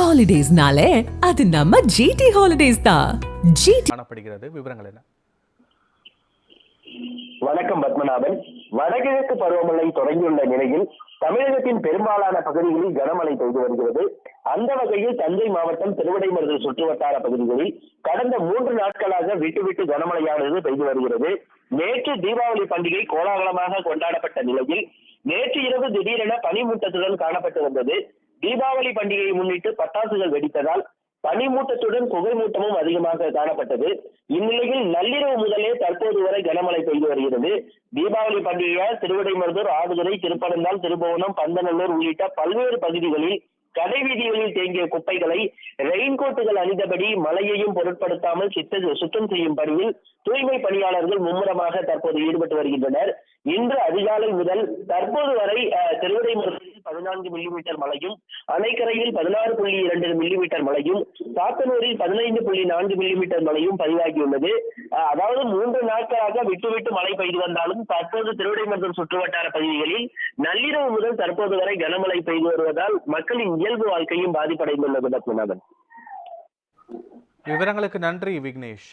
ஹாலிடேஸ்னாலே அது நம்ம ஜிடி ஹாலிடேஸ் தான் ஜிடி காணப்படுகிறது. விவரங்கள் என்ன? வணக்கம் பத்மநாபன். வடகிழக்கு பருவமழை தொடங்கியுள்ள நிலையில் தமிழகத்தின் பெரும்பாலான பகுதிகளில் கனமழை பெய்து வருகிறது. அந்த வகையில் தஞ்சை மாவட்டம் திருவிடைமருதல் சுற்றுவட்டார பகுதிகளில் கடந்த மூன்று நாட்களாக விட்டு விட்டு கனமழையானது பெய்து வருகிறது. நேற்று தீபாவளி பண்டிகை கோலாகலமாக கொண்டாடப்பட்ட நிலையில் நேற்று இரவு திடீரென பனிமூட்டத்துடன் காணப்பட்டு வந்தது. தீபாவளி பண்டிகையை முன்னிட்டு பட்டாசுகள் வெடித்ததால் பனிமூட்டத்துடன் புகைமூட்டமும் அதிகமாக காணப்பட்டது. இந்நிலையில் நள்ளிரவு முதலே தற்போது வரை கனமழை பெய்து வருகிறது. தீபாவளி பண்டிகையால் திருவிடைமருதூர் ஆடுதுறை திருப்பரந்தால் திருபுவனம் பந்தநல்லூர் உள்ளிட்ட பல்வேறு பகுதிகளில் கடை வீதிகளில் தேங்கிய குப்பைகளை ரெயின்கோட்டுகள் அணிந்தபடி மழையையும் பொருட்படுத்தாமல் சித்த சுத்தம் செய்யும் பணியில் தூய்மை பணியாளர்கள் மும்முரமாக தற்போது ஈடுபட்டு வருகின்றனர். இன்று அதிகாலை முதல் தற்போது வரை திருவிடை மருத்துவத்தில் பதினான்கு மில்லிமீட்டர் மழையும் அணைக்கரையில் பதினாறு புள்ளி இரண்டு மில்லிமீட்டர் மழையும் சாத்தனூரில் பதினைந்து புள்ளி நான்கு மில்லிமீட்டர் மழையும் பதிவாகியுள்ளது. அதாவது மூன்று நாட்களாக விட்டு விட்டு மழை பெய்து வந்தாலும் தற்போது திருவிடைமருதம் சுற்றுவட்டார பகுதிகளில் நள்ளிரவு முதல் தற்போது வரை கனமழை பெய்து வருவதால் மக்களின் இயல்பு வாழ்க்கையும் பாதிப்படைந்துள்ளது விவரங்களுக்கு நன்றி விக்னேஷ்.